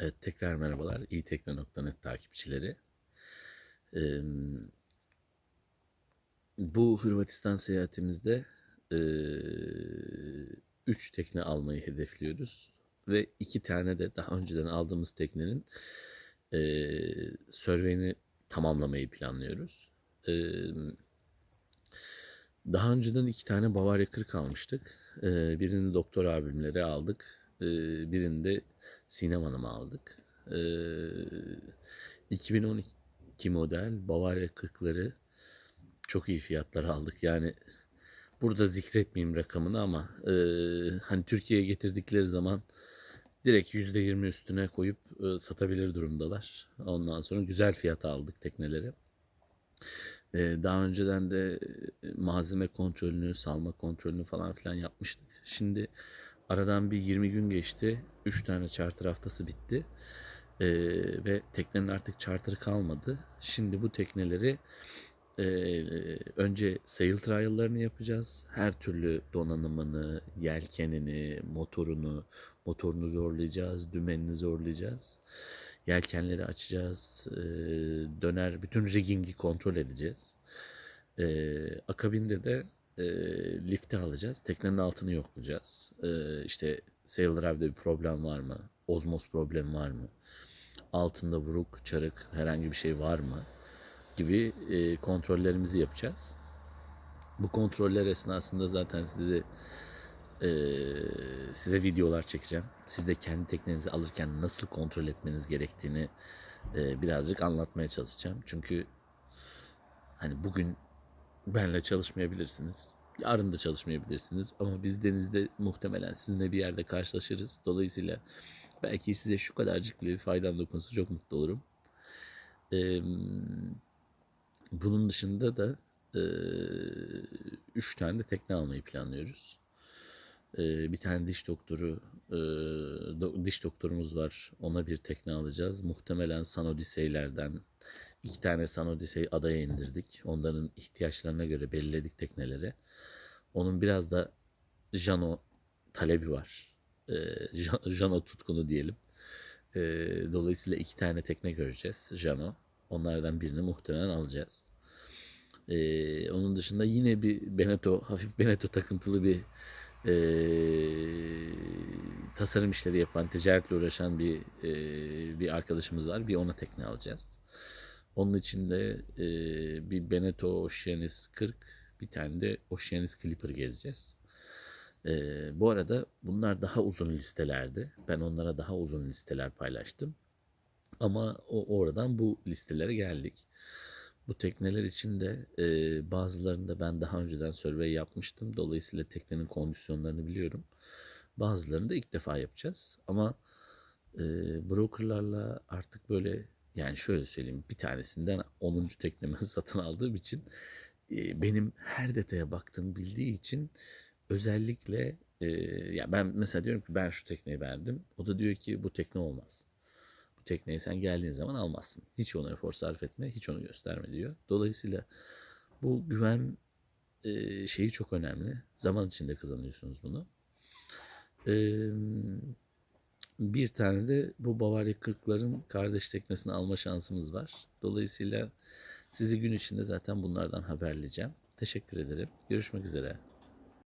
Evet, tekrar merhabalar. iyitekno.net takipçileri. Ee, bu Hırvatistan seyahatimizde e, üç tekne almayı hedefliyoruz. Ve iki tane de daha önceden aldığımız teknenin e, survey'ini tamamlamayı planlıyoruz. E, daha önceden iki tane Bavarya 40 almıştık. E, birini doktor abimlere aldık. E, birini de Sinem Hanım'a aldık. E, 2012 model Bavarya 40'ları çok iyi fiyatlara aldık. Yani burada zikretmeyeyim rakamını ama e, hani Türkiye'ye getirdikleri zaman direkt %20 üstüne koyup e, satabilir durumdalar. Ondan sonra güzel fiyata aldık tekneleri. E, daha önceden de malzeme kontrolünü, salma kontrolünü falan filan yapmıştık. Şimdi aradan bir 20 gün geçti. 3 tane charter haftası bitti. E, ve teknenin artık charter'ı kalmadı. Şimdi bu tekneleri e, önce sail trial'larını yapacağız. Her türlü donanımını, yelkenini, motorunu, motorunu zorlayacağız, dümenini zorlayacağız. Yelkenleri açacağız, e, döner, bütün rigging'i kontrol edeceğiz. E, akabinde de e, lifti alacağız, teknenin altını yoklayacağız. E, işte sail drive'de bir problem var mı? Ozmoz problemi var mı? Altında vuruk, çarık, herhangi bir şey var mı? gibi e, kontrollerimizi yapacağız. Bu kontroller esnasında zaten size e, size videolar çekeceğim. Siz de kendi teknenizi alırken nasıl kontrol etmeniz gerektiğini e, birazcık anlatmaya çalışacağım. Çünkü hani bugün benle çalışmayabilirsiniz. Yarın da çalışmayabilirsiniz ama biz denizde muhtemelen sizinle bir yerde karşılaşırız. Dolayısıyla belki size şu kadarcık bile bir faydam dokunsa çok mutlu olurum. Ee, bunun dışında da e, üç tane de tekne almayı planlıyoruz. E, bir tane diş doktoru, e, do, diş doktorumuz var. Ona bir tekne alacağız. Muhtemelen San Odisey'lerden iki tane San Odisey adaya indirdik. Onların ihtiyaçlarına göre belirledik tekneleri. Onun biraz da Jano talebi var. E, Jano tutkunu diyelim. E, dolayısıyla iki tane tekne göreceğiz Jano. Onlardan birini muhtemelen alacağız. Ee, onun dışında yine bir Beneto, hafif Beneto takıntılı bir e, tasarım işleri yapan, ticaretle uğraşan bir e, bir arkadaşımız var. Bir ona tekne alacağız. Onun için de e, bir Beneto Oceanis 40, bir tane de Oceanis Clipper gezeceğiz. E, bu arada bunlar daha uzun listelerdi. Ben onlara daha uzun listeler paylaştım. Ama o oradan bu listelere geldik. Bu tekneler için de e, bazılarında ben daha önceden survey yapmıştım. Dolayısıyla teknenin kondisyonlarını biliyorum. Bazılarını da ilk defa yapacağız. Ama e, brokerlarla artık böyle yani şöyle söyleyeyim bir tanesinden 10. teknemi satın aldığım için e, benim her detaya baktığım bildiği için özellikle e, ya ben mesela diyorum ki ben şu tekneyi beğendim. O da diyor ki bu tekne olmaz tekneyi sen geldiğin zaman almazsın. Hiç ona efor sarf etme, hiç onu gösterme diyor. Dolayısıyla bu güven e, şeyi çok önemli. Zaman içinde kazanıyorsunuz bunu. E, bir tane de bu Bavarya 40'ların kardeş teknesini alma şansımız var. Dolayısıyla sizi gün içinde zaten bunlardan haberleyeceğim. Teşekkür ederim. Görüşmek üzere.